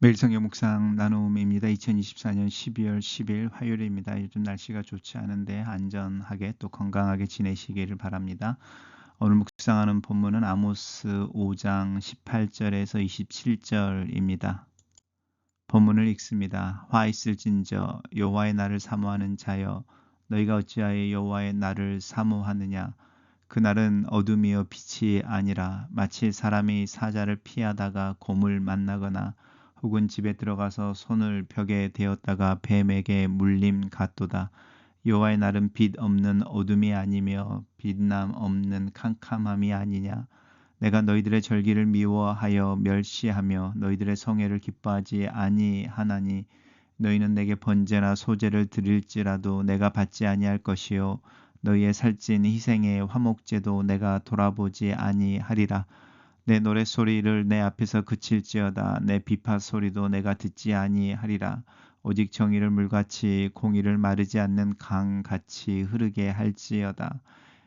매일 성경 묵상 나눔입니다. 2024년 12월 10일 화요일입니다. 요즘 날씨가 좋지 않은데 안전하게 또 건강하게 지내시기를 바랍니다. 오늘 묵상하는 본문은 아모스 5장 18절에서 27절입니다. 본문을 읽습니다. 화 있을진저 여호와의 날을 사모하는 자여 너희가 어찌하여 여호와의 날을 사모하느냐 그날은 어둠이여 빛이 아니라 마치 사람이 사자를 피하다가 곰을 만나거나 혹은 집에 들어가서 손을 벽에 대었다가 뱀에게 물림 같도다. 여호와의 날은 빛 없는 어둠이 아니며 빛남 없는 캄캄함이 아니냐. 내가 너희들의 절기를 미워하여 멸시하며 너희들의 성회를 기뻐하지 아니하나니 너희는 내게 번제나 소제를 드릴지라도 내가 받지 아니할 것이요 너희의 살찐 희생의 화목제도 내가 돌아보지 아니하리라. 내 노랫소리를 내 앞에서 그칠지어다. 내 비파 소리도 내가 듣지 아니하리라. 오직 정의를 물같이 공의를 마르지 않는 강같이 흐르게 할지어다.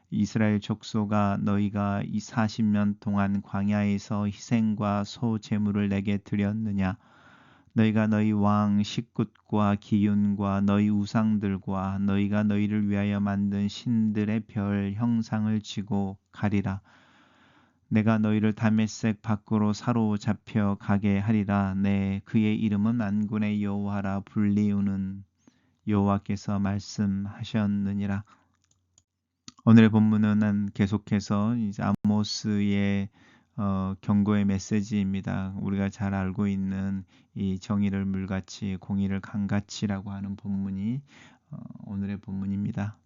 이스라엘 족소가 너희가 이 40년 동안 광야에서 희생과 소 제물을 내게 드렸느냐? 너희가 너희 왕 식굿과 기윤과 너희 우상들과 너희가 너희를 위하여 만든 신들의 별 형상을 지고 가리라 내가 너희를 다메섹 밖으로 사로잡혀 가게 하리라. 네, 그의 이름은 만군의 여호와라 불리우는 여호와께서 말씀하셨느니라. 오늘의 본문은 계속해서 이제 아모스의 어, 경고의 메시지입니다. 우리가 잘 알고 있는 이 정의를 물같이 공의를 강같이라고 하는 본문이 어, 오늘의 본문입니다.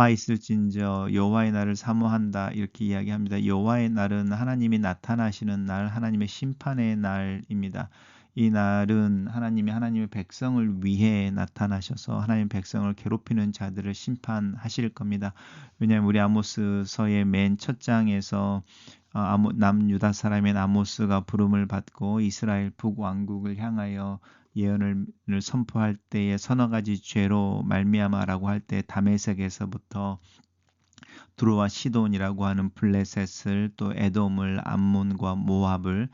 화 있을진저 여호와의 날을 사모한다 이렇게 이야기합니다. 여호와의 날은 하나님이 나타나시는 날, 하나님의 심판의 날입니다. 이 날은 하나님이 하나님의 백성을 위해 나타나셔서 하나님의 백성을 괴롭히는 자들을 심판하실 겁니다. 왜냐하면 우리 아모스서의 맨 첫 장에서 어, 남유다 사람인 아모스가 부름을 받고 이스라엘 북왕국을 향하여 예언을 선포할 때에 서너 가지 죄로 말미암아라고 할때 다메섹에서부터 두루와 시돈이라고 하는 블레셋을 또 에돔을 암몬과 모압을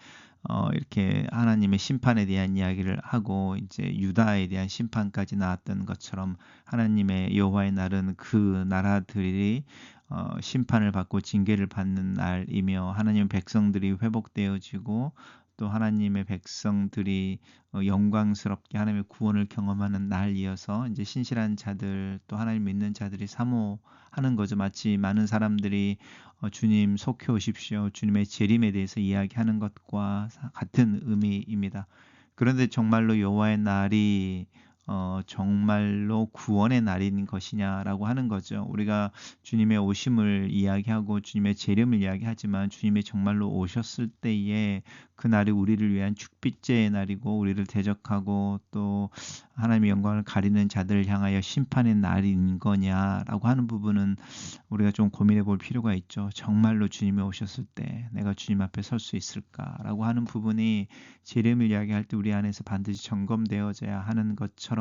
어, 이렇게 하나님의 심판에 대한 이야기를 하고 이제 유다에 대한 심판까지 나왔던 것처럼 하나님의 여호와의 날은 그 나라들이 어, 심판을 받고 징계를 받는 날이며 하나님 백성들이 회복되어지고 또 하나님의 백성들이 어, 영광스럽게 하나님의 구원을 경험하는 날이어서 이제 신실한 자들 또 하나님 믿는 자들이 사모하는 거죠. 마치 많은 사람들이 어, 주님 속해 오십시오. 주님의 재림에 대해서 이야기하는 것과 같은 의미입니다. 그런데 정말로 여호와의 날이 어, 정말로 구원의 날인 것이냐라고 하는 거죠. 우리가 주님의 오심을 이야기하고 주님의 재림을 이야기하지만 주님이 정말로 오셨을 때에 그 날이 우리를 위한 축빛제의 날이고 우리를 대적하고 또 하나님의 영광을 가리는 자들을 향하여 심판의 날인 거냐라고 하는 부분은 우리가 좀 고민해 볼 필요가 있죠. 정말로 주님이 오셨을 때 내가 주님 앞에 설 수 있을까라고 하는 부분이 재림을 이야기할 때 우리 안에서 반드시 점검되어져야 하는 것처럼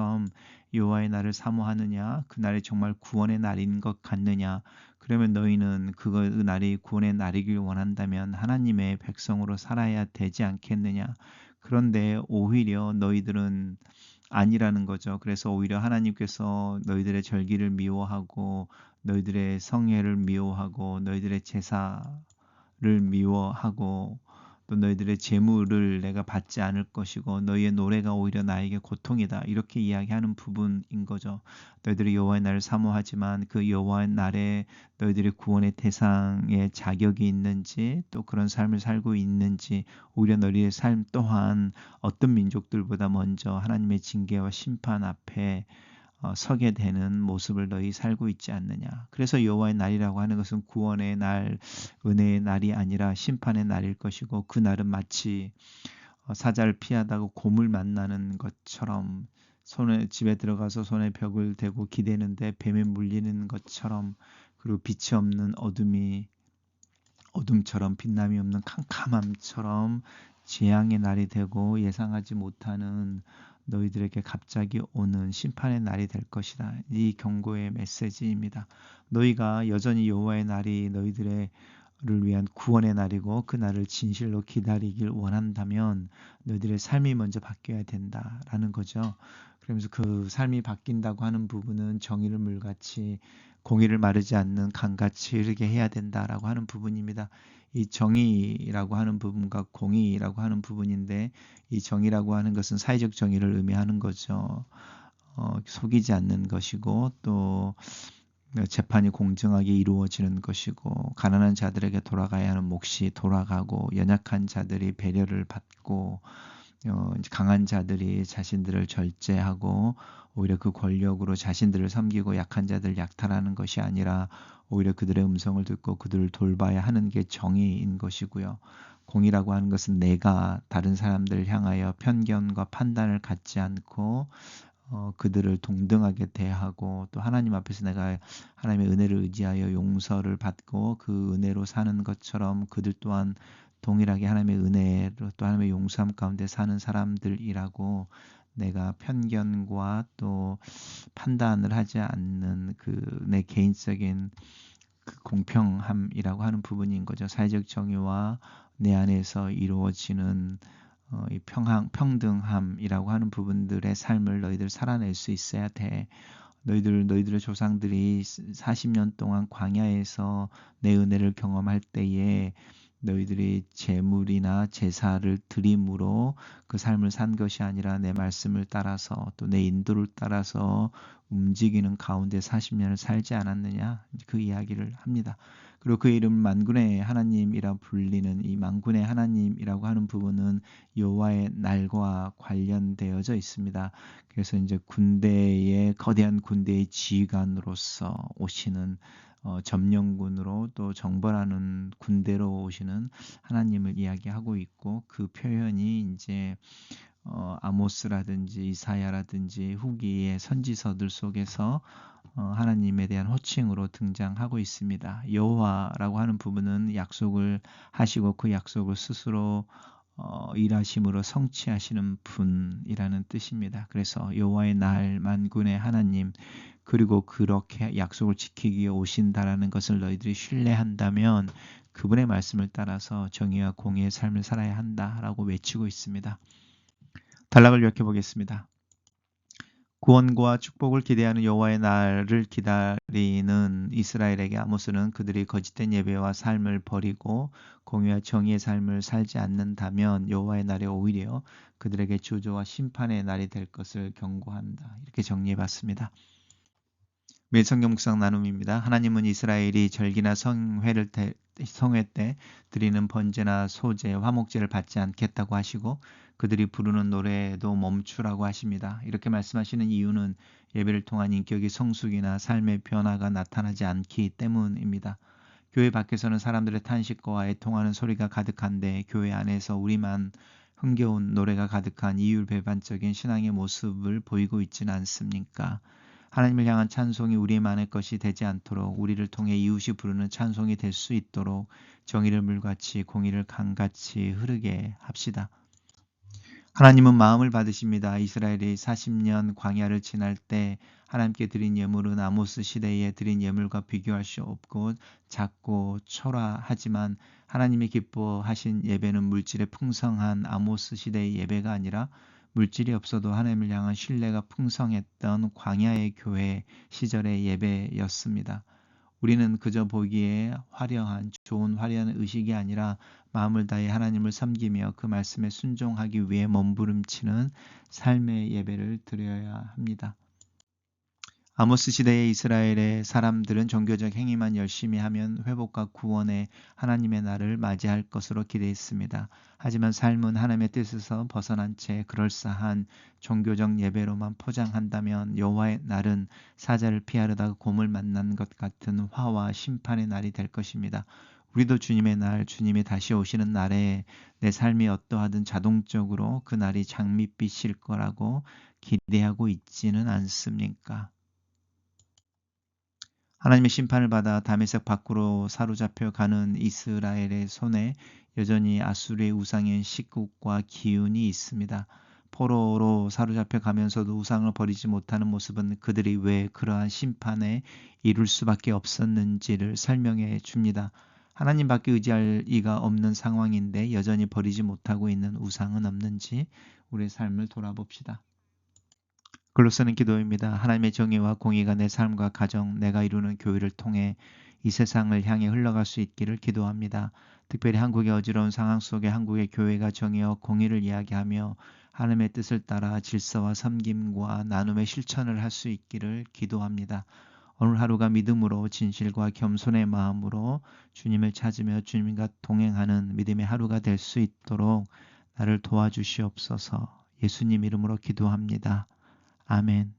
여호와의 날을 사모하느냐 그 날이 정말 구원의 날인 것 같느냐 그러면 너희는 그 날이 구원의 날이길 원한다면 하나님의 백성으로 살아야 되지 않겠느냐 그런데 오히려 너희들은 아니라는 거죠. 그래서 오히려 하나님께서 너희들의 절기를 미워하고 너희들의 성회를 미워하고 너희들의 제사를 미워하고 또 너희들의 재물을 내가 받지 않을 것이고 너희의 노래가 오히려 나에게 고통이다 이렇게 이야기하는 부분인 거죠. 너희들이 여호와의 날을 사모하지만 그 여호와의 날에 너희들의 구원의 대상에 자격이 있는지 또 그런 삶을 살고 있는지 오히려 너희의 삶 또한 어떤 민족들보다 먼저 하나님의 징계와 심판 앞에 어, 서게 되는 모습을 너희 살고 있지 않느냐. 그래서 여호와의 날이라고 하는 것은 구원의 날, 은혜의 날이 아니라 심판의 날일 것이고 그 날은 마치 어, 사자를 피하다가 곰을 만나는 것처럼 손에 집에 들어가서 손에 벽을 대고 기대는데 뱀에 물리는 것처럼 그리고 빛이 없는 어둠이 어둠처럼 빛남이 없는 캄캄함처럼 재앙의 날이 되고 예상하지 못하는 너희들에게 갑자기 오는 심판의 날이 될 것이다. 이 경고의 메시지입니다. 너희가 여전히 여호와의 날이 너희들의 위한 구원의 날이고 그 날을 진실로 기다리길 원한다면 너희들의 삶이 먼저 바뀌어야 된다라는 거죠. 그러면서 그 삶이 바뀐다고 하는 부분은 정의를 물같이 공의를 마르지 않는 강같이 흐르게 해야 된다라고 하는 부분입니다. 이 정의라고 하는 부분과 공의라고 하는 부분인데 이 정의라고 하는 것은 사회적 정의를 의미하는 거죠. 어, 속이지 않는 것이고 또 재판이 공정하게 이루어지는 것이고 가난한 자들에게 돌아가야 하는 몫이 돌아가고 연약한 자들이 배려를 받고 어, 강한 자들이 자신들을 절제하고 오히려 그 권력으로 자신들을 섬기고 약한 자들 약탈하는 것이 아니라 오히려 그들의 음성을 듣고 그들을 돌봐야 하는 게 정의인 것이고요. 공이라고 하는 것은 내가 다른 사람들을 향하여 편견과 판단을 갖지 않고 어, 그들을 동등하게 대하고 또 하나님 앞에서 내가 하나님의 은혜를 의지하여 용서를 받고 그 은혜로 사는 것처럼 그들 또한 동일하게 하나님의 은혜로 또 하나님의 용서함 가운데 사는 사람들이라고 내가 편견과 또 판단을 하지 않는 그 내 개인적인 그 공평함이라고 하는 부분인 거죠. 사회적 정의와 내 안에서 이루어지는 어, 이 평항, 평등함이라고 하는 부분들의 삶을 너희들 살아낼 수 있어야 돼. 너희들 너희들의 조상들이 40년 동안 광야에서 내 은혜를 경험할 때에 너희들이 재물이나 제사를 드림으로 그 삶을 산 것이 아니라 내 말씀을 따라서 또 내 인도를 따라서 움직이는 가운데 40년을 살지 않았느냐 그 이야기를 합니다. 그리고 그 이름 만군의 하나님이라 불리는 이 만군의 하나님이라고 하는 부분은 여호와의 날과 관련되어져 있습니다. 그래서 이제 군대의 거대한 군대의 지휘관으로서 오시는 어, 점령군으로 또 정벌하는 군대로 오시는 하나님을 이야기하고 있고 그 표현이 이제 어, 아모스라든지 이사야라든지 후기의 선지서들 속에서 어, 하나님에 대한 호칭으로 등장하고 있습니다. 여호와라고 하는 부분은 약속을 하시고 그 약속을 스스로 어, 일하심으로 성취하시는 분이라는 뜻입니다. 그래서 여호와의 날 만군의 하나님 그리고 그렇게 약속을 지키기 위해 오신다라는 것을 너희들이 신뢰한다면 그분의 말씀을 따라서 정의와 공의의 삶을 살아야 한다라고 외치고 있습니다. 단락을 요약해 보겠습니다. 구원과 축복을 기대하는 여호와의 날을 기다리는 이스라엘에게 아모스는 그들이 거짓된 예배와 삶을 버리고 공의와 정의의 삶을 살지 않는다면 여호와의 날에 오히려 그들에게 주조와 심판의 날이 될 것을 경고한다. 이렇게 정리해 봤습니다. 매일 성경 묵상 나눔입니다. 하나님은 이스라엘이 절기나 성회를 때, 성회 때 드리는 번제나 소제, 화목제를 받지 않겠다고 하시고 그들이 부르는 노래도 멈추라고 하십니다. 이렇게 말씀하시는 이유는 예배를 통한 인격의 성숙이나 삶의 변화가 나타나지 않기 때문입니다. 교회 밖에서는 사람들의 탄식과 애통하는 소리가 가득한데 교회 안에서 우리만 흥겨운 노래가 가득한 이율배반적인 신앙의 모습을 보이고 있지는 않습니까? 하나님을 향한 찬송이 우리만의 것이 되지 않도록 우리를 통해 이웃이 부르는 찬송이 될 수 있도록 정의를 물같이 공의를 강같이 흐르게 합시다. 하나님은 마음을 받으십니다. 이스라엘이 40년 광야를 지날 때 하나님께 드린 예물은 아모스 시대에 드린 예물과 비교할 수 없고 작고 초라하지만 하나님이 기뻐하신 예배는 물질의 풍성한 아모스 시대의 예배가 아니라 물질이 없어도 하나님을 향한 신뢰가 풍성했던 광야의 교회 시절의 예배였습니다. 우리는 그저 보기에 화려한 좋은 화려한 의식이 아니라 마음을 다해 하나님을 섬기며 그 말씀에 순종하기 위해 몸부림치는 삶의 예배를 드려야 합니다. 아모스 시대의 이스라엘의 사람들은 종교적 행위만 열심히 하면 회복과 구원의 하나님의 날을 맞이할 것으로 기대했습니다. 하지만 삶은 하나님의 뜻에서 벗어난 채 그럴싸한 종교적 예배로만 포장한다면 여호와의 날은 사자를 피하려다가 곰을 만난 것 같은 화와 심판의 날이 될 것입니다. 우리도 주님의 날, 주님이 다시 오시는 날에 내 삶이 어떠하든 자동적으로 그 날이 장밋빛일 거라고 기대하고 있지는 않습니까? 하나님의 심판을 받아 다메섹 밖으로 사로잡혀 가는 이스라엘의 손에 여전히 아수르의 우상인 식국과 기운이 있습니다. 포로로 사로잡혀 가면서도 우상을 버리지 못하는 모습은 그들이 왜 그러한 심판에 이룰 수밖에 없었는지를 설명해 줍니다. 하나님밖에 의지할 이가 없는 상황인데 여전히 버리지 못하고 있는 우상은 없는지 우리의 삶을 돌아봅시다. 글로 쓰는 기도입니다. 하나님의 정의와 공의가 내 삶과 가정, 내가 이루는 교회를 통해 이 세상을 향해 흘러갈 수 있기를 기도합니다. 특별히 한국의 어지러운 상황 속에 한국의 교회가 정의와 공의를 이야기하며 하나님의 뜻을 따라 질서와 섬김과 나눔의 실천을 할 수 있기를 기도합니다. 오늘 하루가 믿음으로 진실과 겸손의 마음으로 주님을 찾으며 주님과 동행하는 믿음의 하루가 될 수 있도록 나를 도와주시옵소서 예수님 이름으로 기도합니다. 아멘.